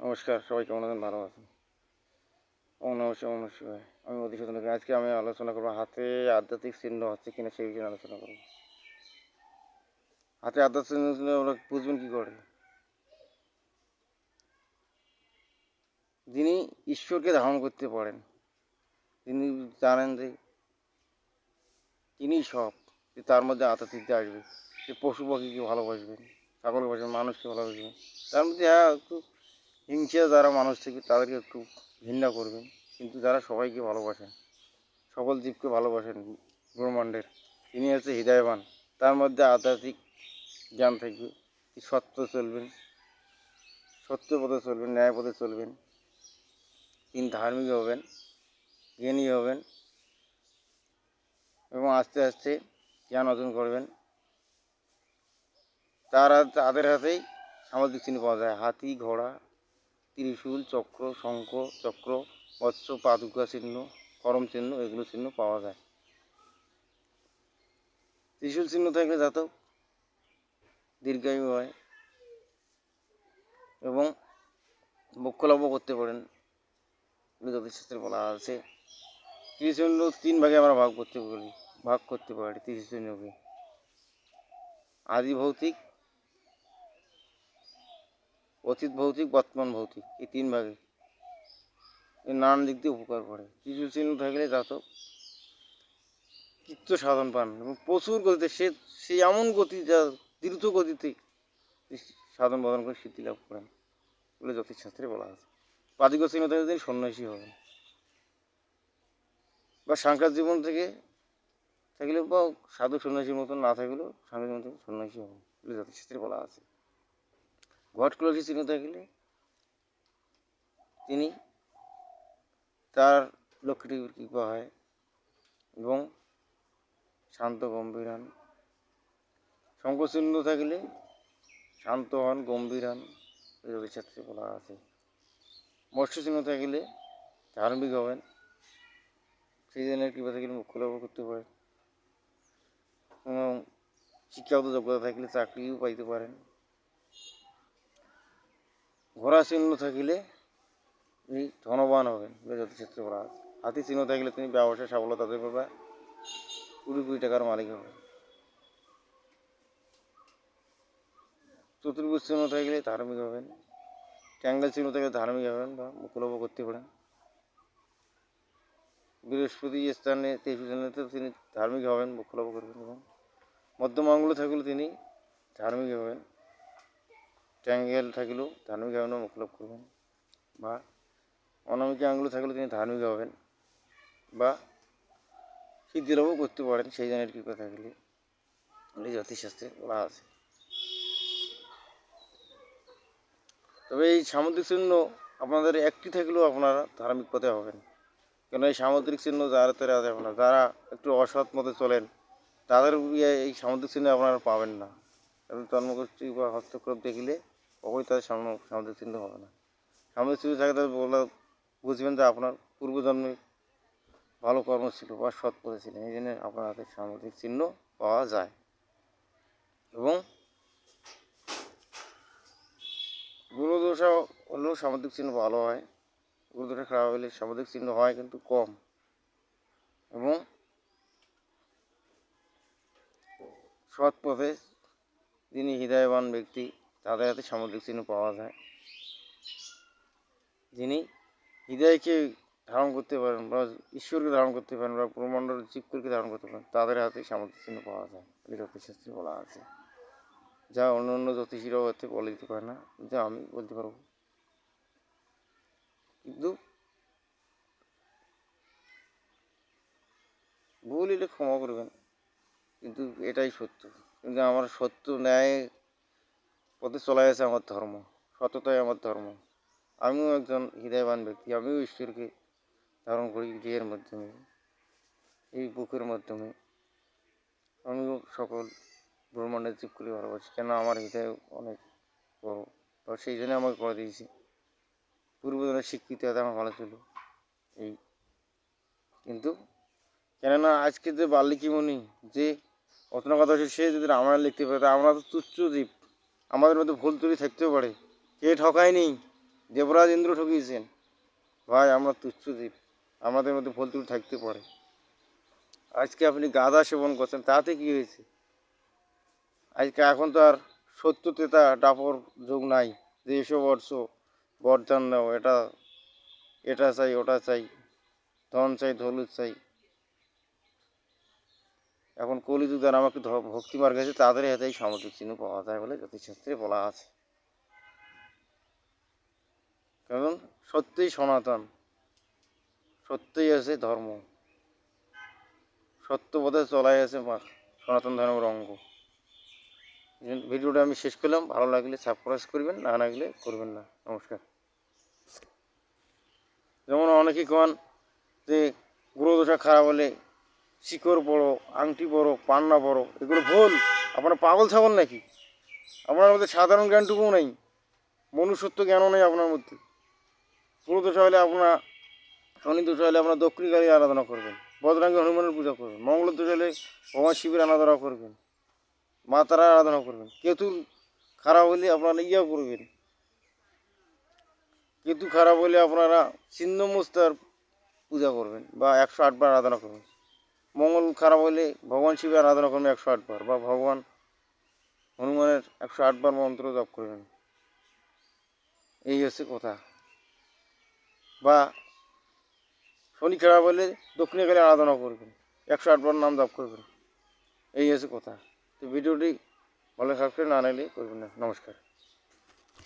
নমস্কার, সবাই কেমন আছেন? ভালো আছেন? ওম নমঃ শিবায় আমি মধুসূদন রায়। আজকে আমি আলোচনা করব হাতে আধ্যাত্মিক চিহ্ন হচ্ছে কিনা সেই বিষয়ে আলোচনা করব। হাতে আধ্যাত্মিক চিহ্ন ওরা বুঝবেন কী করে? যিনি ঈশ্বরকে ধারণ করতে পারেন তিনি জানেন যে তিনি সব, যে তার মধ্যে আধ্যাত্মিকতা আসবে, যে পশু পাখিকে ভালোবাসবেন ছাগলকে ভালোবাসবেন, মানুষকে ভালোবাসবেন, তার মধ্যে হ্যাঁ একটু হিংসা যারা মানুষ থেকে তাদেরকে একটু ঘৃণা করবেন, কিন্তু যারা সবাইকে ভালোবাসেন, সকল জীবকে ভালোবাসেন ব্রহ্মাণ্ডের, তিনি হচ্ছে হৃদয়বান। তার মধ্যে আধ্যাত্মিক জ্ঞান থাকবে সত্য চলবেন, সত্য পথে চলবেন, ন্যায় পথে চলবেন, তিনি ধার্মিক হবেন, জ্ঞানী হবেন, এবং আস্তে আস্তে জ্ঞান অর্জন করবেন। তার তাদের হাতেই সামাজিক চিহ্ন পাওয়া যায়, হাতি, ঘোড়া ত্রিশূল, চক্র, শঙ্খ, চক্র, বৎস, পাদুকা চিহ্ন, করম চিহ্ন, এগুলো চিহ্ন পাওয়া যায়। ত্রিশূল চিহ্ন থাকলে জাতক দীর্ঘায়ু হয় এবং মোক্ষ লাভও করতে পারেন। জ্যোতিষশাস্ত্রে বলা আছে। ত্রিশূল তিন ভাগে আমরা ভাগ করতে পারি, ভাগ করতে পারি ত্রিশূলকে আদি ভৌতিক অতীত ভৌতিক, বর্তমান ভৌতিক, এই তিন ভাগে। এর নানান দিক দিয়ে উপকার করে। কিছু চিহ্ন থাকলে জাতক চিত্ত সাধন পান এবং প্রচুর গতিতে সে সে এমন গতি যা দ্রুত গতিতে সাধন বদন করে সিদ্ধি লাভ করেন বলে জ্যোতিষশাস্ত্রে বলা আছে। পাদিক চিহ্ন থাকলে তিনি সন্ন্যাসী হবেন। বা সাংখ্যার জীবন থেকে থাকলে বা সাধু সন্ন্যাসীর মতন না থাকলেও সাংখ্য জীবন থেকে সন্ন্যাসী হবেন বলে জ্যোতিষশাস্ত্রে বলা আছে। ঘট কলসি চিহ্ন থাকলে? তিনি তার লক্ষ্মীটির কৃপা হয়? এবং শান্ত, গম্ভীর হন। শঙ্কচিহ্ন থাকলে শান্ত হন, গম্ভীর হন। জ্যোতিষশাস্ত্রে বলা আছে। মৎস্য চিহ্ন থাকলে ধার্মিক হবেন। সেই জনের কৃপা থাকলে মুখ্য লাভ করতে পারেন। এবং শিক্ষাগত যোগ্যতা থাকলে চাকরিও পাইতে পারেন। ঘোড়া চিহ্ন থাকিলে তিনি ধনবান হবেন বলে জ্যোতিষশাস্ত্রে বলা আছে হাতি চিহ্ন থাকলে তিনি ব্যবসায় সফলতা দেবে বা কুড়ি কোটি টাকার মালিক হবেন। চতুর্ভুজ চিহ্ন থাকলে ধার্মিক হবেন, ট্যাঙ্গেল চিহ্ন থাকলে ধার্মিক হবেন বা মুখলভ করতে পারেন। বৃহস্পতি স্থানে তেইশ জনেতে তিনি ধার্মিক হবেন মুখলভ করবেন এবং মধ্যম আঙ্গুলে থাকলে তিনি ধার্মিক হবেন। ট্যাঙ্গেল থাকলেও ধার্মিক হবেন মুখলভ করবেন বা অনামিকা আঙ্গুল থাকলে তিনি ধার্মিক হবেন। বা সিদ্ধিলাভও করতে পারেন, সেই জনের কৃপা থাকলে এই জ্যোতিষশাস্ত্রে বলা আছে। তবে এই সামুদ্রিক চিহ্ন আপনাদের একটি থাকলেও আপনারা ধার্মিক পথে হবেন। কেন এই সামুদ্রিক চিহ্ন যারা তারা আছে আপনার, যারা একটু অসৎ মতে চলেন, তাদের এই সামুদ্রিক চিহ্ন আপনারা পাবেন না। তাদের জন্মগোষ্ঠী বা হস্তক্ষেপ দেখিলে কখনই তাদের সামনে সামুদ্রিক চিহ্ন হবে না। সামুদ্রিক চিহ্ন থাকে তাদের বলা বুঝবেন যে আপনার পূর্বজন্মে ভালো কর্ম ছিল বা সৎ পথে ছিলেন, এই জন্য আপনার হাতে সামুদ্রিক চিহ্ন পাওয়া যায়। এবং গুরুদশা হলেও সামুদ্রিক চিহ্ন ভালো হয়। গুরুদশা খারাপ হলে সামুদ্রিক চিহ্ন হয় কিন্তু কম। এবং সৎ পথে যিনি হৃদয়বান ব্যক্তি তাদের হাতে সামুদ্রিক চিহ্ন পাওয়া যায়। যিনি হৃদয়কে ধারণ করতে পারেন বা ঈশ্বরকে ধারণ করতে পারেন বা ব্রহ্মাণ্ডর জীবকে ধারণ করতে পারেন, তাদের হাতে সামুদ্রিক চিহ্ন পাওয়া যায়। জ্যোতিষশাস্ত্রে বলা আছে। যা অন্য অন্য জ্যোতিষীরাও হতে বলে দিতে পারে না, যা আমি বলতে পারব। কিন্তু ভুল হলে ক্ষমা করবেন, কিন্তু এটাই সত্য। কিন্তু আমার সত্য ন্যায় পথে চলা গেছে আমার ধর্ম, সততাই আমার ধর্ম। আমিও একজন হৃদয়বান ব্যক্তি, আমিও ঈশ্বরকে ধারণ করি দেহের মাধ্যমে, এই বুকের মাধ্যমে। আমিও সকল ব্রহ্মাণ্ডের জীবগুলি ভালোবাসি কেন আমার হৃদয় অনেক বড়। বা সেই জন্য আমাকে করে দিয়েছি। পূর্বজনের স্বীকৃতি হয়তো আমার ভালো ছিল। এই। কিন্তু কেননা আজকে যে বাল্মীকি মুনি যে অতনা কথা সে যদি রামায়ণ লিখতে পারে আমরা তো তুচ্ছ জীব। আমাদের মধ্যে ভুল ত্রুটি থাকতেও পারে। কে ঠকায়নি? দেবরাজ ইন্দ্র ঠকিয়েছেন। ভাই, আমরা তুচ্ছ জীব আমাদের মধ্যে ভুল ত্রুটি থাকতে পারে। আজকে আপনি গাঁদা সেবন করছেন, তাতে কি হয়েছে? আজকে এখন তো আর সত্য তেতা ডাপর যোগ নাই যে এসো বর্ষ বরদান দাও, এটা এটা চাই, ওটা চাই, ধন চাই ধলুদ চাই। এখন কলিযুগ আর আমাকে ভক্তি মার গেছে তাদের হাতেই সামুদ্রিক চিহ্ন পাওয়া যায় বলে জ্যোতিষশাস্ত্রে বলা আছে। কারণ সত্যিই সনাতন, সত্যই আছে ধর্ম, সত্য পথে চলাই আছে সনাতন ধর্মের অঙ্গ। এই ভিডিওটা আমি শেষ করলাম। ভালো লাগলে সাবস্ক্রাইব করবেন, না লাগলে করবেন না। নমস্কার। যেমন অনেকেই কন যে গ্রহদশা খারাপ হলে শিকড় বড়, আংটি বড়, পান্না বড়, এগুলো ভুল। আপনার পাগল ছাগল নাকি? আপনার মধ্যে সাধারণ জ্ঞানটুকুও নেই। মনুষ্যত্ব জ্ঞানও নেই আপনার মধ্যে। গ্রহদশা হলে আপনার, শনি দোষ হলে আপনার দক্ষিণকালী আরাধনা করবেন। বজরাঙ্গী হনুমানের পূজা করবেন। মঙ্গল দোষ হলে ভগবান শিবের আরাধনা করবেন। মা তারা আরাধনা করবেন। কেতুর খারাপ হলে আপনারা ইয়া করবেন। কেতু খারাপ হলে আপনারা ছিন্নমস্তার পূজা করবেন বা একশো আটবার আরাধনা করবেন। মঙ্গল খারাপ হলে ভগবান শিবের আরাধনা করবেন একশো আটবার বা ভগবান হনুমানের একশো আটবার মন্ত্র জপ করবেন এই হচ্ছে কথা। বা শনি খারাপ হলে দক্ষিণে গেলে আরাধনা করবেন। একশো আটবার নাম জপ করবেন। এই হচ্ছে কথা। তো ভিডিওটি ভালো সাবস্ক্রাইব না নিলে করবেন না। নমস্কার।